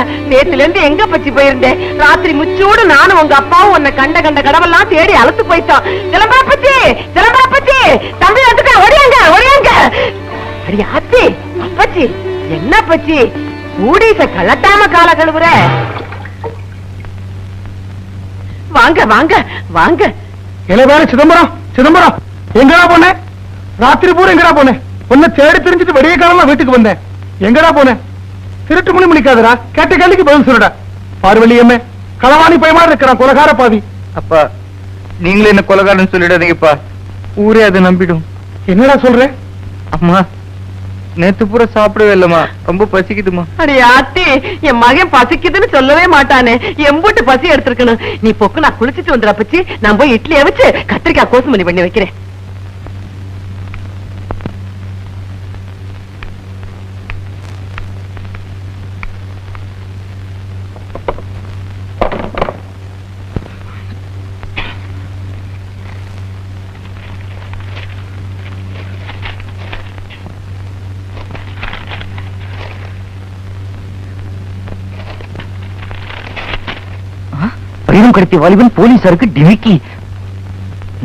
அப்பச்சி நேத்துல இருந்து எங்க பச்சி போயிருந்தேன் ராத்திரி முச்சோடு நானும் உங்க அப்பாவும் உன்னை கண்ட கண்ட கடவெல்லாம் தேடி அழுத்து போயிட்டோம். சிலம்பா பச்சி சிலம்பா பச்சி. தம்பி வந்துட்டா ஒடியாங்க ஒடியாங்க அடி ஆத்தி அப்பச்சி என்ன பச்சி? ஊடிச கலட்டாம கால கழுவுற. வாங்க வாங்க வாங்க. இல்ல வேற சிதம்பரம் சிதம்பரம் எங்கடா போனேன் ராத்திரி பூரா எங்கடா போனேன் உன்னை தேடி தெரிஞ்சுட்டு வெடிய காலம் வீட்டுக்கு வந்தேன். எங்கடா போனேன் திருட்டு மணி முடிக்காதடா கேட்ட கேள்விக்கு பதில் சொல்லுடா. பார்வழியம்மே களவாணி பயமா இருக்கிறான் கொலகார பாவி. அப்பா நீங்களே என்ன கொலகாரன்னு சொல்லிடாதீங்கப்பா. ஊரே அதை நம்பிடும். என்னடா சொல்ற? அம்மா நேத்து பூரா சாப்பிடவே இல்லம்மா. ரொம்ப பசிக்குதுமா அடி ஆத்தி என் மகன் பசிக்குதுன்னு சொல்லவே மாட்டானே. எம்பூட்டு பசி எடுத்திருக்கணும். நீ பொக்கு நான் குளிச்சிட்டு வந்துடா பச்சி. நான் போய் இட்லியை வச்சு கத்திரிக்காய் கோசுமணி பண்ணி வைக்கிறேன். பணம் கடத்திய வாலிபன் போலீசாருக்கு டிமிக்கி.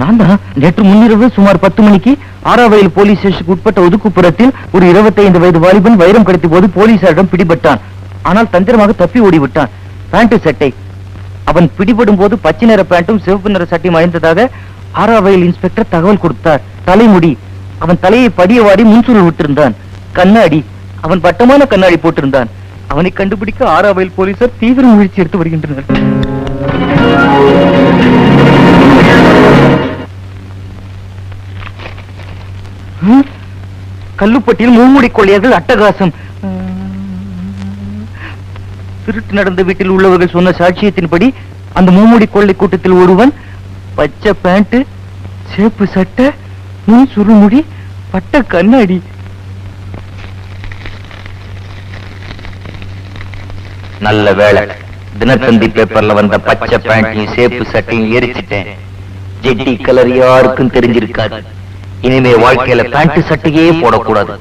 நான் தான் நேற்று முன்னிரவு சுமார் பத்து மணிக்கு ஆறாவயல் போலீஸ் ஸ்டேஷனுக்கு உட்பட்ட ஒதுக்குப்புறத்தில் ஒரு 25 வயது வாலிபன் வைரம் கடத்திய போது போலீசாரிடம் பிடிபட்டான். ஆனால் தந்திரமாக தப்பி ஓடிவிட்டான். பேண்ட் சட்டை. அவன் பிடிபடும் போது பச்சை நிற பேண்டும் சிவப்பு நிற சட்டையும் அணிந்ததாக ஆறாவயல் இன்ஸ்பெக்டர் தகவல் கொடுத்தார். தலைமுடி. அவன் தலையை படிய வாடி முன்சுருள் விட்டிருந்தான். கண்ணாடி. அவன் வட்டமான கண்ணாடி போட்டிருந்தான். அவனை கண்டுபிடிக்க ஆறாவயல் போலீசார் தீவிர முயற்சி எடுத்து வருகின்றனர். கல்லுப்பட்டியில் மூமுடி கொள்ளையர்கள் அட்டகாசம். திருட்டு நடந்த வீட்டில் உள்ளவர்கள் சொன்ன சாட்சியத்தின்படி அந்த மூமுடி கொள்ளை கூட்டத்தில் ஒருவன் பச்சை பேண்ட் சேப்பு சட்டை முன் சுருமுடி பட்ட கண்ணாடி. நல்ல வேலை தினத்தந்தி பேப்பர்ல வந்த பச்சை பேண்டையும் சேப்பு சட்டையும் எரிச்சிட்டேன். ஜெட்டி கலர் யாருக்கும் தெரிஞ்சிருக்காது. இனிமே வாழ்க்கையில பேண்ட் சட்டையே போடக்கூடாது.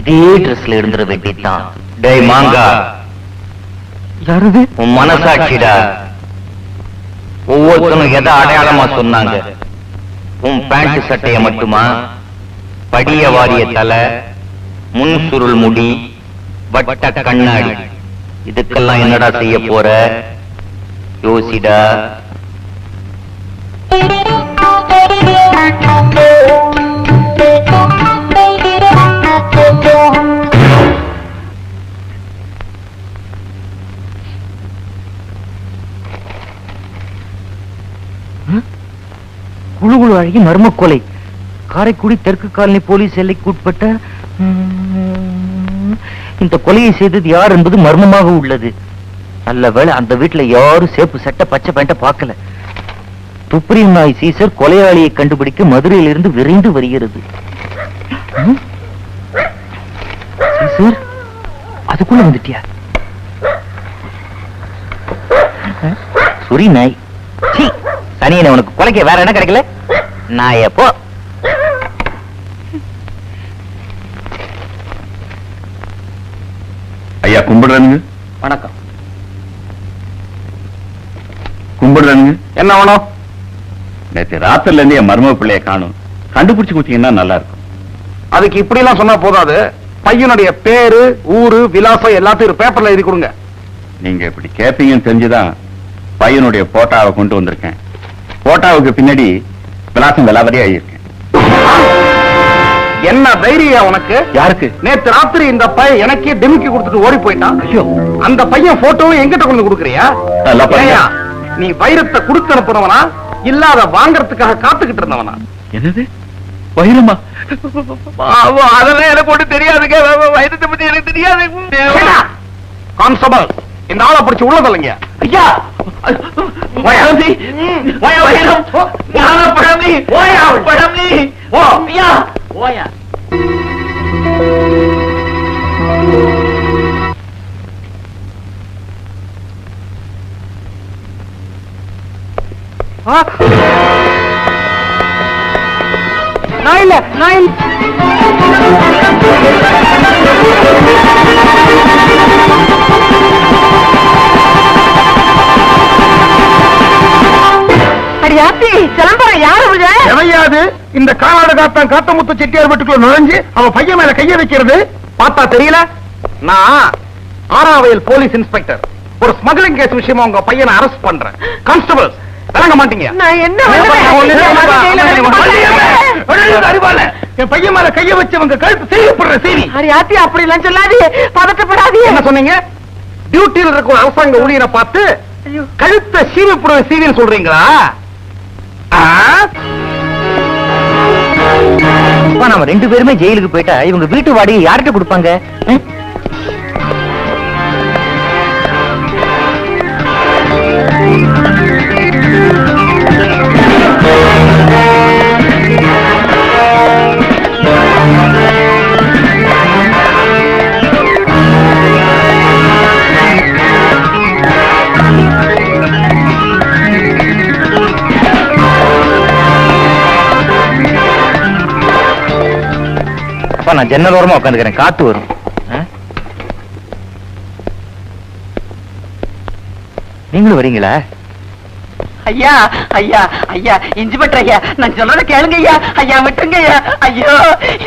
இதே ட்ரெஸ்ல இருந்துட வேண்டியதுதான் டேய் மாங்கா. யாரது? உன் மனசாட்சிடா. ஒவ்வொருத்தனும் எதை அடையாளமா சொன்னாங்க? உன் பேண்ட் சட்டைய மட்டுமா? படிய வாரிய தலை முன் சுருள் முடி வட்ட கண்ணாடி. இதுக்கெல்லாம் என்னடா செய்ய போற? யோசிடா. குழு குழு அழகி மர்ம கொலை. காரைக்குடி தெற்கு காலனி போலீஸ் எல்லைக்கு உட்பட்ட இந்த கொலையை செய்தது யார் என்பது மர்மமாக உள்ளது. நல்ல வேலை அந்த வீட்டுல யாரும் சேப்பு சட்டை பச்சை பேண்ட பார்க்கல. துப்ரீம் நாய் சீசர் கொலையாளியை கண்டுபிடிக்க மதுரையிலிருந்து விரைந்து வருகிறது. சீசர் அதுக்குள்ள வந்துட்டியா? சுரி நாய். சீ, சனியனை உனக்கு கொலைக்க வேற என்ன கிடைக்கல? நான் எப்போ ஐயா கும்பிடுறானுங்க. வணக்கம். கும்பிடுறானுங்க. என்ன வேணும்? நேற்று ராத்திரில இருந்து என் மர்ம பிள்ளைய காணும். கண்டுபிடிச்சு கொடுத்தீங்கன்னா நல்லா இருக்கும் அதுக்கு இப்படி எல்லாம் சொன்னா போதாது. பையனுடைய பேரு ஊரு விலாசம் எல்லாத்தையும் ஒரு பேப்பர்ல எழுதி கொடுங்க. நீங்க இப்படி கேட்பீங்கன்னு தெரிஞ்சுதான் பையனுடைய போட்டாவை கொண்டு வந்திருக்கேன். போட்டாவுக்கு பின்னாடி விலாசம் விலாவரியா இருக்கேன். என்ன தைரியம் உனக்கு? யாருக்கு? நேத்து ராத்திரி இந்த பையன் எனக்கே டிமிக்கி கொடுத்துட்டு ஓடி போயிட்டான். அந்த பையன் போட்டோவும் எங்கிட்ட கொண்டு கொடுக்குறியா? நீ வைரத்தை கொடுத்து அனுப்புனவனா? இல்ல அதை வாங்கறதுக்காக காத்துக்கிட்டு இருந்தவனா? என்னது? வைரமா? அதெல்லாம் எனக்கு ஒண்ணு தெரியாதுங்க. வயதத்தை பத்தி எனக்கு தெரியாது. கான்ஸ்டபிள் இந்த ஆளை பிடிச்சு உள்ள தள்ளுங்க. ஐயா. பழமி வைரம் ஞான பழமி பழமி ஓ. ஐயா. ஓயா நான் இல்ல நான் இல்ல அடி ஆத்தி சிலம்பரம் யாரு எவையாது இந்த காலாடு காத்தான் காத்தமுத்து செட்டியார் வீட்டுக்குள்ள நுழைஞ்சு அவ பையன் மேல கைய வைக்கிறது? பார்த்தா தெரியல? நான் ஆறாவயல் போலீஸ் இன்ஸ்பெக்டர். ஒரு ஸ்மக்லிங் கேஸ் விஷயமா உங்க பையனை அரெஸ்ட் பண்றேன். கான்ஸ்டபிள் விளங்க மாட்டீங்க. நான் என்ன அறிவால என் பையன் மேல கைய வச்சு அவங்க கழுத்து செய்யப்படுற அடி ஆத்தி அப்படி எல்லாம் சொல்லாதீங்க பதட்டப்படாதீங்க என்ன சொன்னீங்க? டியூட்டியில் இருக்கிற அரசாங்க ஊழியரை பார்த்து கழுத்தை சீவிப்படுற சீவின்னு சொல்றீங்களா? நாம ரெண்டு பேருமே ஜெயிலுக்கு போயிட்டா இவங்க வீட்டு வாடகை யார்கிட்ட கொடுப்பாங்க? நான் ஜன்னல் ஓரமா உட்காந்துக்கிறேன். காத்து வரும். நீங்களும் வரீங்களா? ஐயா ஐயா ஐயா இஞ்சி இன்ஸ்பெக்டர் ஐயா நான் சொல்றத கேளுங்க ஐயா. ஐயா விட்டுருங்க ஐயா. ஐயோ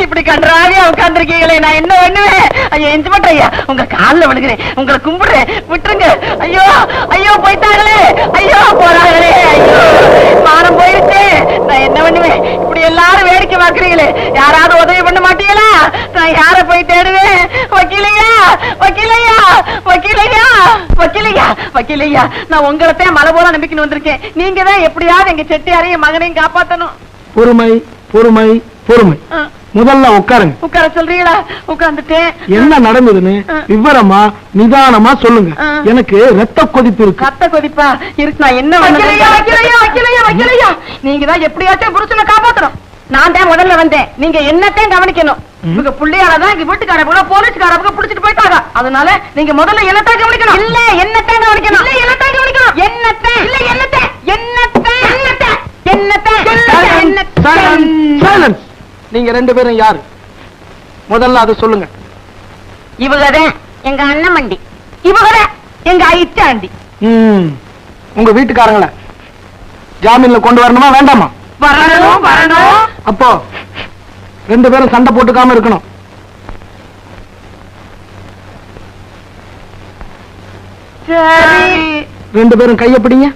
இப்படி கன்றாவியா உட்கார்ந்துருக்கீங்களே நான் என்ன பண்ணுவேன்? ஐயா இஞ்சி இன்ஸ்பெக்டர் ஐயா உங்க காலில் விழுகிறேன். உங்களை கும்பிடுறேன். விட்டுருங்க. ஐயோ ஐயோ போயிட்டாங்களே. ஐயோ போறாங்களே. ஐயோ மானம் போயிருச்சு. நான் என்ன பண்ணுவேன்? இப்படி எல்லாரும் வேடிக்கை பார்க்குறீங்களே. யாராவது உதவி பண்ண மாட்டீங்களா? நான் யார போய் தேடுவேன்? வக்கீலையா? வக்கீலையா? வக்கீலையா? வக்கீலையா? நான் உங்களைத்தான் மலை போல நம்பிக்கை வந்திருக்கேன். நீங்க தான் எப்படியாவது எங்க செட்டியாரையும் மகனையும் காப்பாத்தணும். பொறுமை பொறுமை பொறுமை. முதல்ல உட்காருங்க. உட்கார சொல்றீங்களா? உட்கார்ந்துட்டேன். என்ன நடந்ததுன்னு. விவரமா நிதானமா சொல்லுங்க. எனக்கு ரத்த கொதிப்பு இருக்கு. கத்த கொதிப்பா? இருக்கு. நான் என்ன நீங்க தான் எப்படியாச்சும் புருஷனை காப்பாத்தணும். நான் தான் முதல்ல வந்தேன். நீங்க என்னத்தையும் கவனிக்கணும். உங்க பிள்ளையாலதான் எங்க வீட்டுக்காரங்க போலீஸ்காரங்க புடிச்சிட்டு போயிட்டாங்க. அதனால நீங்க முதல்ல என்னத்தான் கவனிக்கணும். இல்ல என்னத்தான் கவனிக்கணும். இல்ல என்னத்தான் கவனிக்கணும். என்னத்தான் இல்ல என்னத்தான் என்னத்தான் என்னத்தான் என்னத்தான். நீங்க ரெண்டு பேரும் யாரு? முதல்ல அதை சொல்லுங்க. இவகதான் எங்க அண்ணன் மண்டி. இவகதான் எங்க ஐச்சாண்டி ம். உங்க வீட்டுக்காரங்கள ஜாமீன்ல கொண்டு வரணுமா வேண்டாமா? வரணும் வரணும். அப்போ ரெண்டு பேரும் சண்டை போட்டுக்காம இருக்கணும். சரி. ரெண்டு பேரும் கைய பிடிங்க.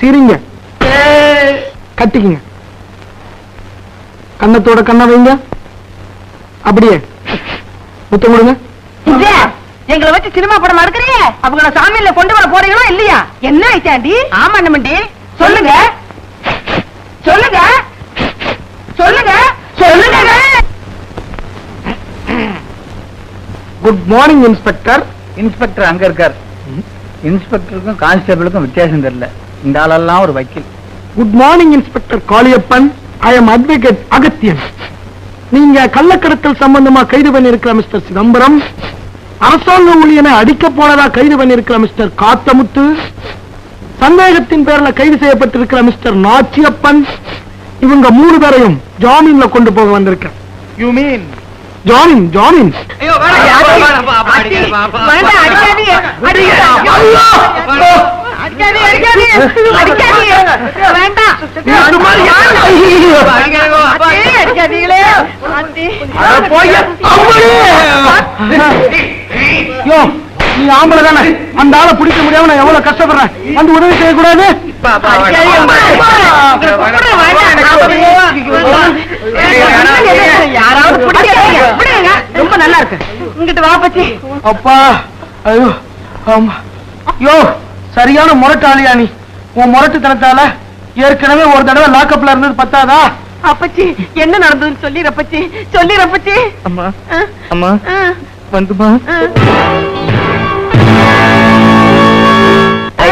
சிரிங்க. கட்டிக்குங்க. கண்ணத்தோட கண்ணை வைங்க. அப்படியே. முத்தம் கொடுங்க. எங்களை வச்சு சினிமா படம் எடுக்கிறியே அவங்கள சாமியில கொண்டு வர போறீங்களா இல்லையா? என்ன ஐச்சாண்டி ஆமா அண்ணமண்டி சொல்லுங்க. சொல்லுங்க. சொல்லுங்க. சொல்லுங்க. குட் மார்னிங் இன்ஸ்பெக்டர் இன்ஸ்பெக்டர் அங்க இருக்கார். இன்ஸ்பெக்டருக்கும் கான்ஸ்டபிளுக்கும் வித்தியாசம் தெரியல. இந்த ஆளெல்லாம் ஒரு வக்கீல். Good morning inspector Kaliyappan. I am advocate Agathiyan. நீங்க கள்ளக்கடத்தல் சம்பந்தமா கைது பண்ணிருக்கிற மிஸ்டர் சிதம்பரம். அரசாங்க ஊழியனை அடிக்க போனதா கைது பண்ணிருக்கிற மிஸ்டர் காத்தமுத்து. சந்தேகத்தின் பேர்ல கைது செய்யப்பட்டிருக்கிற மிஸ்டர் நாச்சியப்பன் இவங்க மூணு பேரையும் ஜாமீன்ல கொண்டு போக வந்திருக்கேன் யூ மீன் ஜாமீன் ஜாமீன். நீ ஆம்பளை தானே அந்த ஆளை பிடிக்க முடியாம நான் எவ்வளவு கஷ்டப்படுறேன் வந்து உதவி செய்யக்கூடாது யாராவது பிடிக்காதீங்க. பிடிங்க. ரொம்ப நல்லா இருக்கு இங்கிட்டு வா பச்சி அப்பா ஐயோ ஆமா யோ சரியான முரட்டாளியா நீ உன் முரட்டுத்தனத்தால ஏற்கனவே ஒரு தடவை லாக்கப்ல இருந்தது பத்தாதா அப்பச்சி என்ன நடந்ததுன்னு சொல்லி ரப்பச்சி சொல்லி ரப்பச்சி அம்மா அம்மா வந்துமா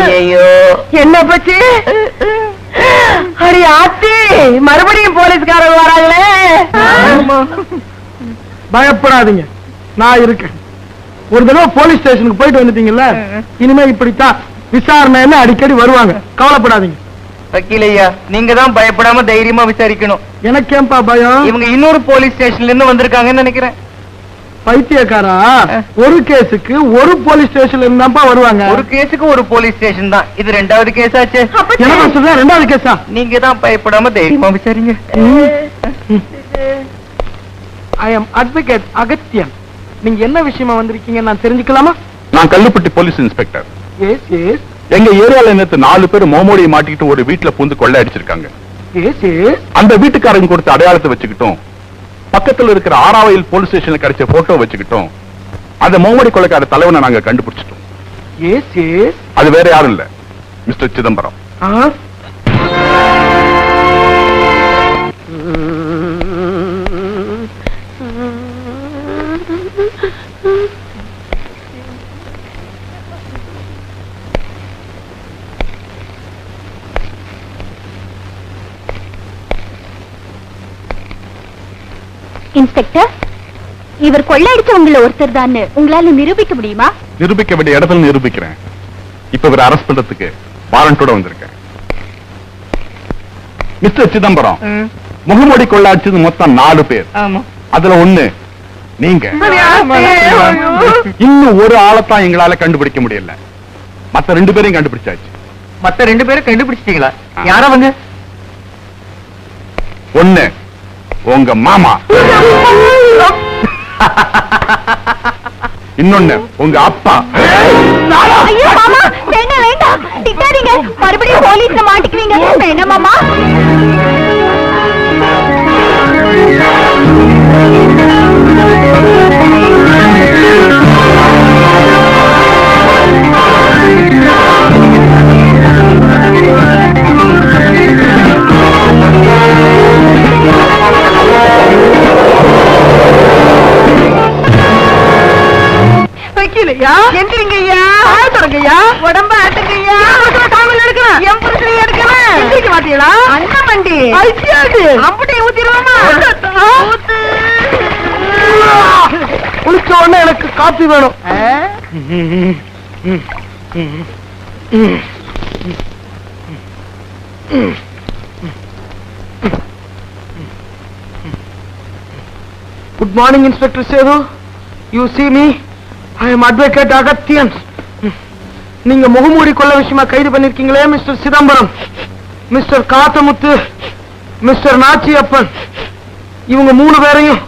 ஐயோ என்ன பச்சி? அடி ஆத்தி மறுபடியும் போலீஸ்காரங்க வராங்களே. பயப்படாதீங்க. நான் இருக்கேன். ஒரு தடவை போலீஸ் ஸ்டேஷனுக்கு போயிட்டு வந்துட்டீங்கல்ல? இனிமே இப்படித்தான் விசாரணைன்னு அடிக்கடி வருவாங்க. கவலைப்படாதீங்க. வக்கீலையா நீங்க தான் பயப்படாம தைரியமா விசாரிக்கணும். எனக்கேன்பா பயம்? இவங்க இன்னொரு போலீஸ் ஸ்டேஷன்ல இருந்து வந்திருக்காங்கன்னு நினைக்கிறேன். பைத்தியக்காரா? ஒரு கேஸுக்கு ஒரு போலீஸ் ஸ்டேஷன்ல இருந்தாப்பா வருவாங்க. ஒரு கேஸுக்கு ஒரு போலீஸ் ஸ்டேஷன் தான். இது ரெண்டாவது கேஸ் ஆச்சு என்ன ரெண்டாவது கேஸா? நீங்க தான் பயப்படாம தைரியமா விசாரிங்க. I am advocate Agathiyan. நீங்க என்ன விஷயமா வந்திருக்கீங்க நான் தெரிஞ்சுக்கலாமா? நான் Kalluppatti police inspector. Yes yes எங்க ஏரியால நேத்து நாலு பேர் மோமோடியை மாட்டிக்கிட்டு ஒரு வீட்டுல பூந்து கொள்ளை அடிச்சிருக்காங்க. அந்த வீட்டுக்காரங்க கொடுத்த அடையாளத்தை வச்சுக்கிட்டோம். பக்கத்துல இருக்கிற ஆறாவையில் போலீஸ் ஸ்டேஷன்ல கிடைச்ச போட்டோ வச்சுக்கிட்டோம். அந்த மோமடி கொலைக்கார தலைவனை நாங்க கண்டுபிடிச்சிட்டோம். அது வேற யாரும் இல்ல. மிஸ்டர் சிதம்பரம். இன்ஸ்பெக்டர் இவர் கொள்ளையடிச்சவங்கள ஒருத்தர் தான் உங்களால நிரூபிக்க முடியுமா? நிரூபிக்க வேண்டிய இடத்துல நிரூபிக்கிறேன். இப்ப இவரை அரெஸ்ட் பண்றதுக்கு வாரண்டோட வந்திருக்கேன் மிஸ்டர் சிதம்பரம் முகமூடி கொள்ள அடிச்சது மொத்தம் நாலு பேர். ஆமா. அதுல ஒண்ணு நீங்க. இன்னும் ஒரு ஆளைத்தான் எங்களால கண்டுபிடிக்க முடியல. மத்த ரெண்டு பேரையும் கண்டுபிடிச்சாச்சு. மத்த ரெண்டு பேரும் கண்டுபிடிச்சிட்டீங்களா? யாரா அவங்க ஒண்ணு உங்க மாமா. இன்னொன்னு உங்க அப்பா. ஐயோ மாமா வேண்டாம் வேண்டாம். திட்டாதீங்க. மறுபடியும் போலீஸ்ல மாட்டிக்குவீங்க. வேண்டாம் மாமா. வைக்கலையா எந்திரிங்க ஐயா ஆட்டுறங்க ஐயா உடம்ப ஆட்டுங்க ஐயா காவல் எடுக்கணும் என் புருஷனை எடுக்கணும் எந்திரிக்க மாட்டீங்களா? அண்ணன் வண்டி. ஐசியாடு அம்புட்டை ஊத்திடுவாமா? ஊத்து. குளிச்ச உடனே எனக்கு காப்பி வேணும். Good morning inspector Sethu you see me? I am advocate Agathiyan நீங்க முகமூடி கொள்ள விஷயமா கைது பண்ணிருக்கீங்களே mister Chidambaram mister Kathamuthu mister Nachiyappan. இவங்க மூணு பேரையும்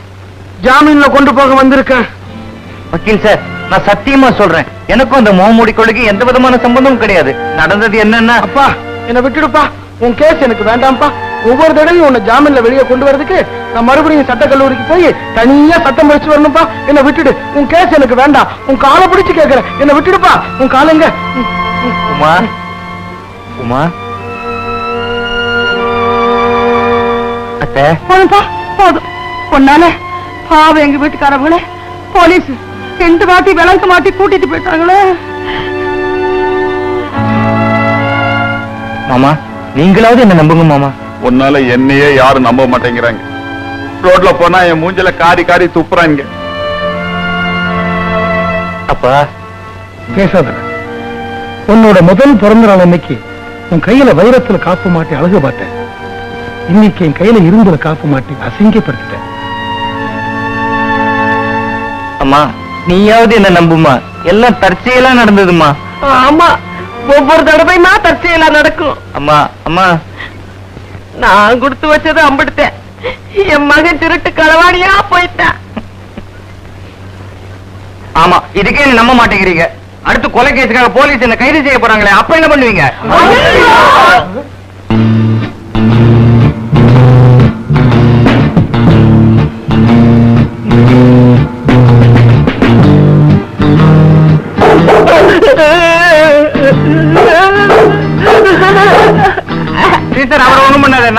ஜாமீன்ல கொண்டு போக வந்திருக்கேன். வக்கீல் சார் நான் சத்தியமா சொல்றேன். எனக்கும் அந்த முகமூடி கொள்ளைக்கு எந்த விதமான சம்பந்தமும் கிடையாது. நடந்தது என்னன்னா அப்பா என்ன விட்டுடுப்பா. உன் கேஸ் எனக்கு வேண்டாம்ப்பா. ஒவ்வொரு தடவையும் உன்னை ஜாமீன்ல வெளியே கொண்டு வரதுக்கு நான் மறுபடியும் சட்ட கல்லூரிக்கு போய் தனியா சட்டம் படிச்சு வரணும்ப்பா. என்ன விட்டுடு. உன் கேஸ் எனக்கு வேண்டாம். உன் காலை பிடிச்சு கேக்குறேன் என்ன விட்டுடுப்பா. உன் காலங்க. உமா. உமா. அத்தை. போதும்பா போதும். பொண்ணால பாவம் எங்க வீட்டுக்காரவங்களே. போலீஸ் ரெண்டு வாட்டி விளக்கு மாட்டி கூட்டிட்டு போயிட்டாங்களே. மாமா நீங்களாவது என்ன நம்புங்க மாமா. உன்னால என்னையே யாரும் நம்ப மாட்டேங்கிறாங்க. ரோட்ல போனா என் மூஞ்சில காரி காரி துப்புறாங்க. அப்பா. பேசாத உன்னோட முதல் பிறந்த நாள் அன்னைக்கு உன் கையில வைரத்துல காப்பு மாட்டி அழகு பார்த்தேன். இன்னைக்கு என் கையில இரும்புல காப்பு மாட்டி அசிங்கப்படுத்திட்டேன் அம்மா நீயாவது என்ன நம்புமா? எல்லாம் தற்செயலா நடந்ததுமா? ஆமா ஒவ்வொரு தடவையுமா தற்செயலா நடக்கும். அம்மா அம்மா. நான் கொடுத்து வச்சது அம்பிடுத்தேன். என் மகன் திருட்டு களவாணியா போயிட்டான். ஆமா இதுக்கே நம்ப மாட்டேங்கிறீங்க. அடுத்து கொலை கேஸுக்காக போலீஸ் என்ன கைது செய்ய போறாங்களே அப்ப என்ன பண்ணுவீங்க?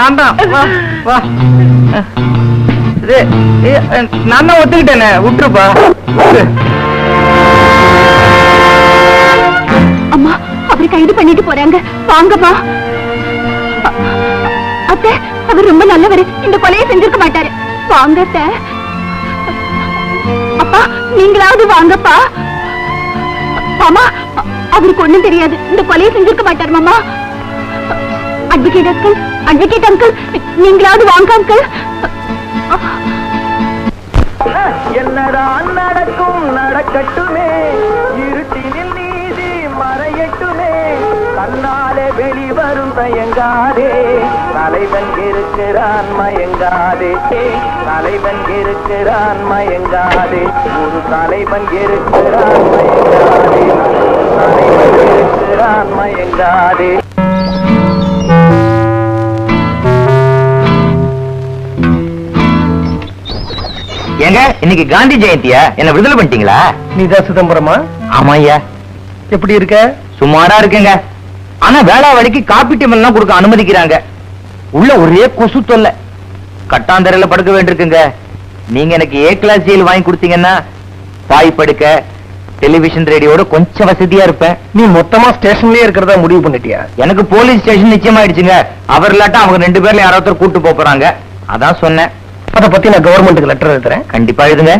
வேண்டாம். நான் ஒத்துக்கிட்டேனே விட்டுருப்பா. அம்மா அவரை கைது பண்ணிட்டு போறாங்க. வாங்கம்மா அத்தை அவர் ரொம்ப நல்லவர். இந்த கொலையை செஞ்சிருக்க மாட்டாரு. வாங்க அத்தை. அப்பா நீங்களாவது வாங்கப்பா. மாமா அவருக்கு ஒண்ணும் தெரியாது. இந்த கொலையை செஞ்சிருக்க மாட்டார் மாமா. அட்வொகேட் அங்கிள் அட்வொகேட் அங்கிள் நீங்களாவது வாங்க அங்கிள் என்னதான் நடக்கும் நடக்கட்டுமே. இருட்டினில் நீதி மறையட்டுமே. தன்னாலே வெளிவரும் தயங்காதே. தலைவன் இருக்கிறான் மயங்காதே. தலைவன் இருக்கிறான் மயங்காதே. ஒரு தலைவன் இருக்கிறான் மயங்காதே. தலைவன் இருக்கிறான் மயங்காதே. ஏங்க இன்னைக்கு காந்தி ஜெயந்தியா? என்ன விடுதலை பண்ணிட்டீங்களா? நீதான் சிதம்பரமா? ஆமா ஐயா. எப்படி இருக்க? சுமாரா இருக்குங்க. ஆனா வேளா வழிக்கு காப்பீட்டு எல்லாம் கொடுக்க அனுமதிக்கிறாங்க. உள்ள ஒரே கொசு தொல்லை. கட்டாந்தரையில படுக்க வேண்டியிருக்குங்க. நீங்க எனக்கு ஏ கிளாஸ் ஜெயில் வாங்கி கொடுத்தீங்கன்னா பாய் படுக்க டெலிவிஷன் ரேடியோட கொஞ்சம் வசதியா இருப்பேன். நீ மொத்தமா ஸ்டேஷன்லயே இருக்கிறதா முடிவு பண்ணிட்டியா? எனக்கு போலீஸ் ஸ்டேஷன் நிச்சயமாயிடுச்சுங்க. அவர் இல்லாட்டா அவங்க ரெண்டு பேர்ல யாராவது கூட்டு போறாங்க. அதான் சொன்னேன். அதை பத்தி நான் கவர்மெண்ட்டுக்கு லெட்டர் எழுதுறேன். கண்டிப்பா எழுதுங்க.